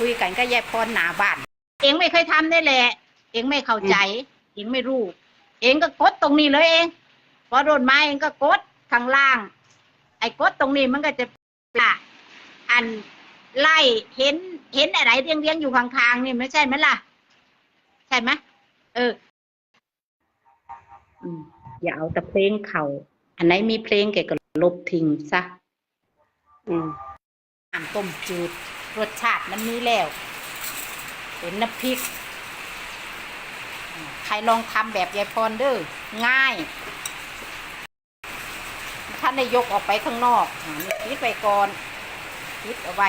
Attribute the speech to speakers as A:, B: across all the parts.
A: คุยกันก็ยายพรหนาบ้าน เองไม่เคยทำได้แหละ เองไม่เข้าใจ เองไม่รู้ เองก็กดตรงนี้เลยเอง พอโดนไม้เองก็กดข้างล่าง ไอ้กดตรงนี้มันก็จะเป็นอันไล่เห็นเห็นอะไรเรียงเรียงๆอยู่ข้างๆนี่ไม่ใช่ไหมล่ะ ใช่ไหมเอออืมอย่าเอาแต่เพลงเขาอันไหนมีเพลงแกก็ลบทิ้งซะ
B: อืม
A: น้ำต้มจืด รสชาติมันมีแล้ว เป็นน้ำพริก ใครลองทำแบบยายพรเด้อง่ายท่านได้ยกออกไปข้างนอกนี่คิดไปก่อนคิดเอาไว้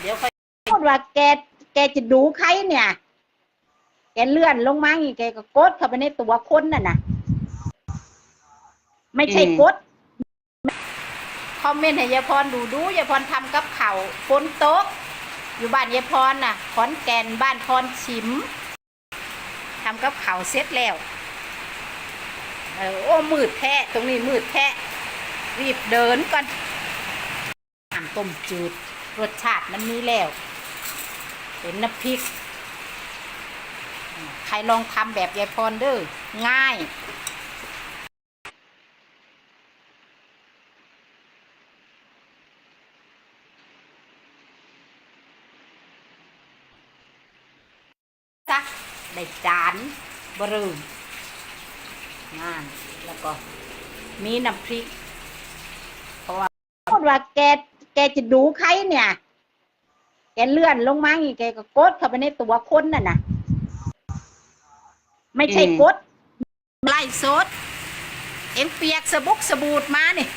A: เดี๋ยวค่อยพูดว่าแกแกจะดูใครเนี่ย แกเลื่อนลงมาอย่างแกก็กดเข้าไปในตัวคนน่ะนะไม่ใช่กด อมเมนต์ให้ยายพรดูดูยายพรทำกับเขาวฝนตกอยู่บ้านยายพรน่ะขอนแก่นบ้านพรชิมทำกับเขาวเสร็จแล้วเออโอ้มืดแท้ตรงนี้มืดแท้รีบเดินก่อนน้ำต้มจืดรสชาติมันมีแล้วเป็นน้ำพริก ใครลองทำแบบยายพรเด้อง่าย จ้ะได้ จานบรึงงานแล้วก็มีน้ำพริก เพราะว่าพูดว่าแกแกจะดูใครเนี่ย แกเลื่อนลงมาอย่างแกก็กดเข้าไปในตัวคนน่ะนะไม่ใช่กดไล่สดเอ็งเปียกสบุกสบูดมาเนี่ย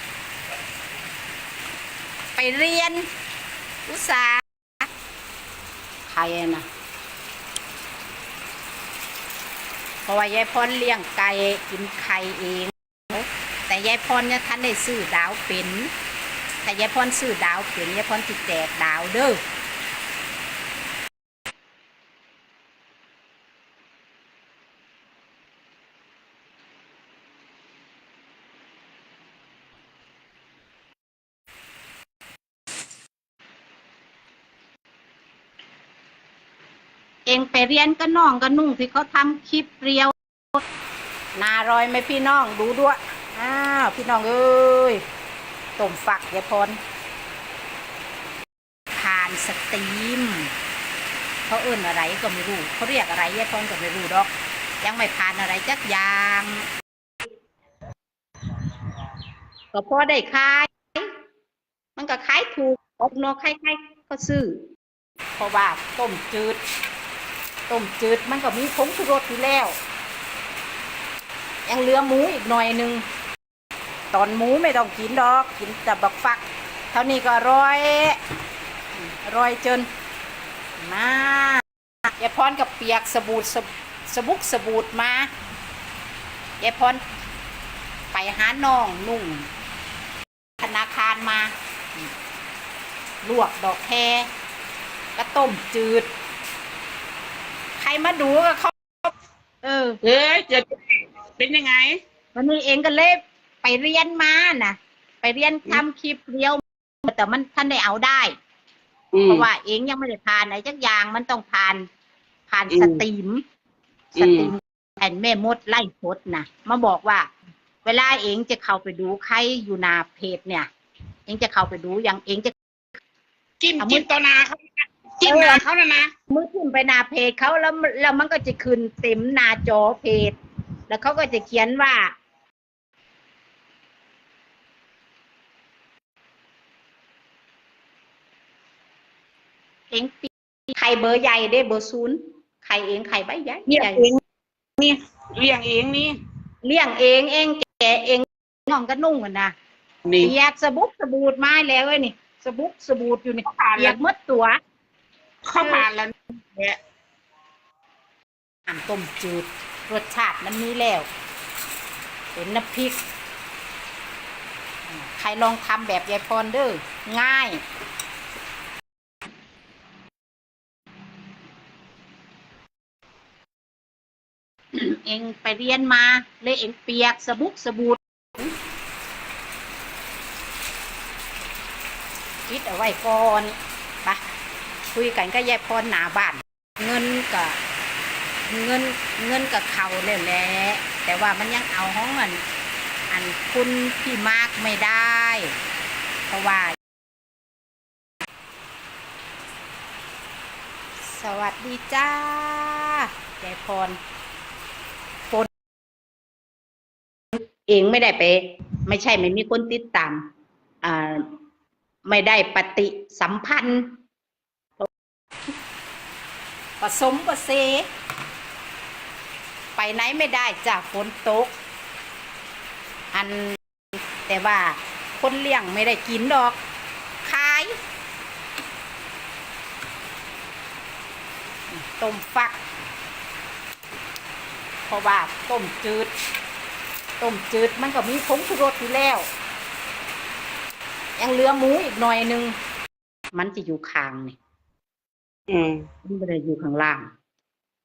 A: ไปเรียน อุตสาห์ใครอะนะ เพ ราะว่ายายพรเลี้ยงไก่กินไข่เอง แต่ยายพรเนี่ยท่านได้ซื้อดาวเป็นถ้ายายพรซื้อดาวเป็นยายพรติแจกดาวเด้อ องไปเรียนก็น้องก็นุ่งที่เขาทำคลิปเรียวนารอยไหมพี่น้องดูด้วยอ้าวพี่น้องเอ้ยต้มฝักยายพรทานสตรีมเขาเอื้นอะไรก็ไม่รู้เขาเรียกอะไรยายพรก็ไม่รู้ดอก ยังไม่ผ่านอะไรจักอย่างก็พอได้ขาย มันก็ขายถูกอกนอกใครๆก็ซื้อเพราะว่าต้มจืด ต้มจืดมันก็มีผงชูรสอยู่แล้ว ยังเหลือหมูอีกหน่อยหนึ่งตอนหมูไม่ต้องกินดอกกินแต่บักฟัก เท่านี้ก็ร่อยร่อยจนมายายพรกับเปียกสบู่สบสบุกสบูดมายายพรไปหาน้องนุ่งธนาคารมา ลวกดอกแคก็ต้มจืด รมาดูก็เขาเออ
B: เฮ้ยจะเป็นยังไง
A: วันนี้เองก็เลยไปเรียนมาน่ะ ไปเรียนทำคลิปเรียว แต่มันท่านได้เอาได้
B: อื
A: เพ
B: ม
A: ราะว่าเองยังไม่ได้ผ่านอะไรจักอย่างมันต้องผ่านผ่าน
B: อืม
A: สตรีม
B: อื
A: ส
B: ม
A: ตรีมแอนแม่มดไล่พดนะมาบอกว่า เวลาเองจะเข้าไปดูใครอยู่หนาเพจเนี่ย เองจะเข้าไปดูอย่างเองจะ
B: จิ้ม
A: เอามือ
B: จิ้มตัวนาเขา จิ้มนาเขานะนะ
A: มือขึ้นไปหนาเพจเขาแล้วแล้วมันก็จะขึ้นเต็มหน้าจอเพจ แล้วเขาก็จะเขียนว่า เองปีไข่เบอร์ใหญ่ได้เบอร์ศูนย์ไข่เองไข่ใบใหญ่
B: เลี้ยง
A: ใหญ่
B: เองนี่เลี้ยงเองนี่
A: เลี้ยงเองเองแกะเองน้องก็นุ่งกันนะ
B: นี่
A: เปียกสบุกสบูดไม้แล้วเว้ยนี่ สบุกสบูดอยู่นี่
B: เขาผ่าน
A: เปีย
B: แล้ว
A: กหมดตัว
B: เขาผ่านแล้วเนี่ย
A: น้ำต้มจืดรสชาติมันมีแล้ว เป็นน้ำพริก ใครลองทำแบบยายพรเด้อง่ายเองไปเรียนมาเลยเองเปียกสบุกสบูดปิดเอาไว้ก่อน คุยกันก็ยายพรหนาบ้าน เงินกับเงินเงินกับเขาแล้วแหละแต่ว่ามันยังเอาห้องอันอันคุณพี่มากไม่ได้ เพราะว่า สวัสดีจ้ายายพรฝนเองไม่ได้ไป ไม่ใช่ไม่มีคนติดตาม อ่า ไม่ได้ปฏิสัมพันธ์ ผสมผสมไปไหนไม่ได้จากฝนตก อันแต่ว่าคนเลี้ยงไม่ได้กินดอก ขาย ต้มฟัก เพราะว่าต้มจืด ต้มจืดมันก็มีผงชูรสอยู่แล้ว ยังเหลือหมูอีกหน่อยหนึง มันจะอยู่คางนี่
B: อืม
A: มันไม่ได้อยู่ข้างล่าง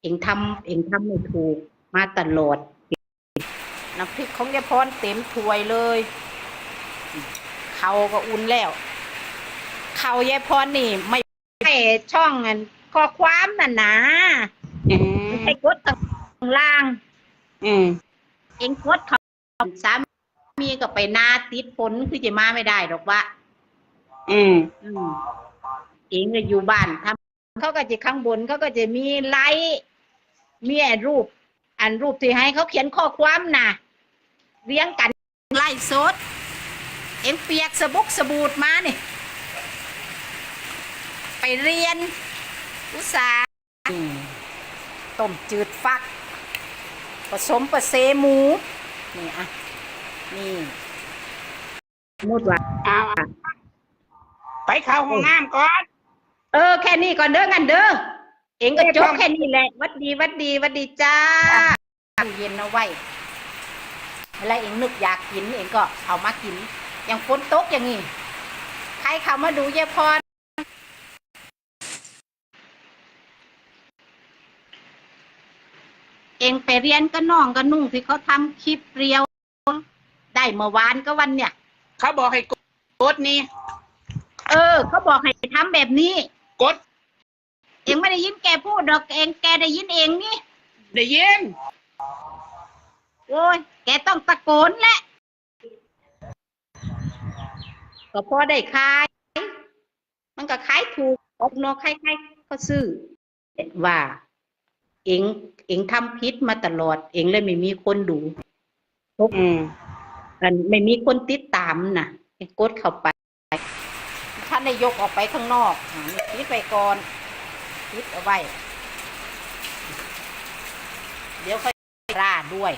A: เองทำเองทำไม่ถูกมาตลอดน้ำพริกของยายพรเต็มถ้วยเลยเขาก็อุ่นแล้วเขายายพรนี่ ไม่ใช่ช่องอันข้อความน่ะนะ
B: อืม
A: ไม่ใช่กดข้างล่าง
B: อืม
A: เองกดเขาสามีก็ไปนาติดฝนคือจะมาไม่ได้หรอกว่า
B: อืม
A: อืมเองก็อยู่บ้านทำ เขาก็จะข้างบนเขาก็จะมีไลค์มีไอ้รูป อันรูปที่ให้เขาเขียนข้อความน่ะเรียงกันไล่สด เองเปียกสบุกสบูดมาเนี่ยไปเรียน อุตสาห์อืมต้มจืดฟัก ผสมประเซหมู นี่อะ นี่สมมุดว่า
B: เอาเอาไปเข้าห้องน้ำก่อน
A: เออแค่นี้ก่อนเด้อกันเด้อเองก็
B: เออ
A: จบ
B: ครับ
A: แค่นี้แหละหวัดดีหวัดดีหวัดดีจ้าตู้เย็นเอาไว้เวลาเองนึกอยากกินเองก็เอามากิน อย่างฝนตกอย่างนี้ใครเข้ามาดูเยายพรเองไปเรียนก็น้องก็นุ่งที่เขาทำคลิปเรียว ได้เมื่อวานก็วันเนี่ย
B: เขาบอกให้กดนี่
A: เออ เขาบอกให้ทำแบบนี้
B: ก ด
A: เองไม่ได้ยินแกพูดดอกเองแกได้ยินเองนี่
B: ได้ยิน
A: โอ้ยแกต้องตะโกนแหละก็พอได้ขาย มันก็ขายถูกออกนอกใครๆก็ซื้อว่า เองเองทำพิษมาตลอด เองเลยไม่มีคนดู
B: อืม
A: กันไม่มีคนติดตามนะเองกดเข้าไป ท่านนายกออกไปข้างนอกอ่านี่พิดไปก่อนพิดเอาไว้ เดี๋ยวค่อยร่าด้วย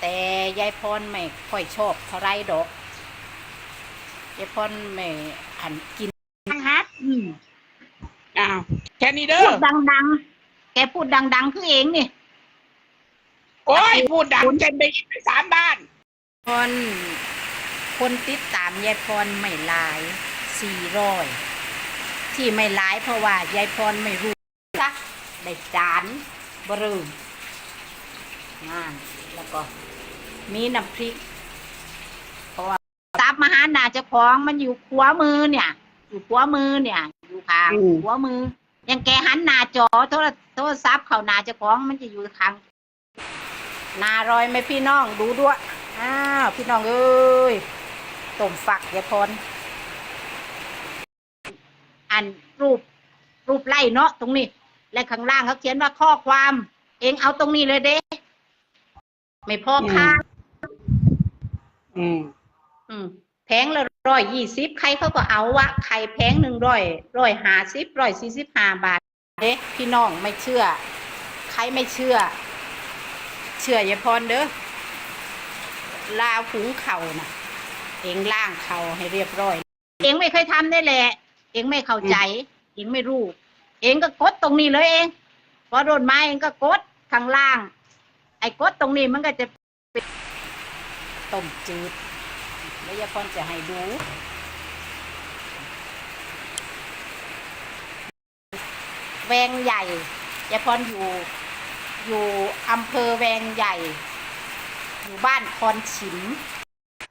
A: แต่ยายพรไม่ค่อยชอบเท่าไรดอกยายพรไม่อันกิน
B: ฮัท
A: อืม
B: อ้าวแค่นี้เด้
A: พู
B: อ
A: ดดังๆ แกพูดดัง ๆ คือเองนี่
B: โอ้ยพูดดังจนได้ยินไปสามบ้าน
A: พรคนติดตามยายพรไม่หลาย สี่ร้อยที่ไม่หลายเพราะว่ายายพรไม่รู้ละได้จานบรึมงานแล้วก็มีน้ำพริกเพราะว่าตับมาหาหนาเจ้าของมันอยู่ขวามือเนี่ย อยู่ขวามือเนี่ย อยู่ข้าง
B: อืม
A: ขวามือ ยังแกหันหน้าจอโทรโทรศัพท์เข้าหน้าเจ้าของมันจะอยู่ข้างหนารอยไหมพี่น้องดูด้วยอ้าวพี่น้องเอ้ยต้มฝักยายพร อันรูปรูปไล่เนาะตรงนี้ และข้างล่างเขาเขียนว่าข้อความ เองเอาตรงนี้เลยเด้ ไม่พอค่า
B: อืม
A: อืมแพงละร้อยยี่สิบใครเขาก็เอาวะไข่แพงหนึ่งร้อยร้อยห้าสิบร้อยสี่สิบห้าบาทเด้พี่น้องไม่เชื่อ ใครไม่เชื่อ เชื่อยายพรเด้อลาวหุงเข่าน่ะ เองล่างเข่าให้เรียบร้อย เองไม่เคยทำได้แหละ เองไม่เข้าใจ เองไม่รู้ เองก็กดตรงนี้เลยเองพอโดนไม้เองก็กดข้างล่าง ไอ้กดตรงนี้มันก็จะเป็นต้มจืดแล้วยายพรจะให้ดูแวงใหญ่ยายพรอยู่ อยู่อำเภอแวงใหญ่ อยู่บ้านคอนฉิม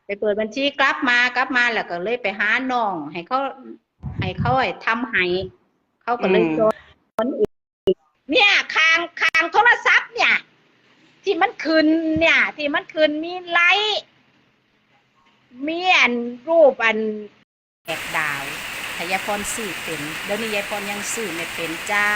A: ไปเปิดบัญชีกลับมากลับมาแล้วก็เลยไปหาน้อง ให้เขา ให้เขาให้ทำให้เขาก็เลย
B: อืม
A: สอนอีกเนี่ยคางคางโทรศัพท์เนี่ย ที่มันขึ้นเนี่ย ที่มันขึ้นมีไลท์มีอันรูปอันแอกดาวถ้ายายพรสื่อเป็นเดี๋ยวนี้ยายพรยังสื่อไม่เป็นจ้า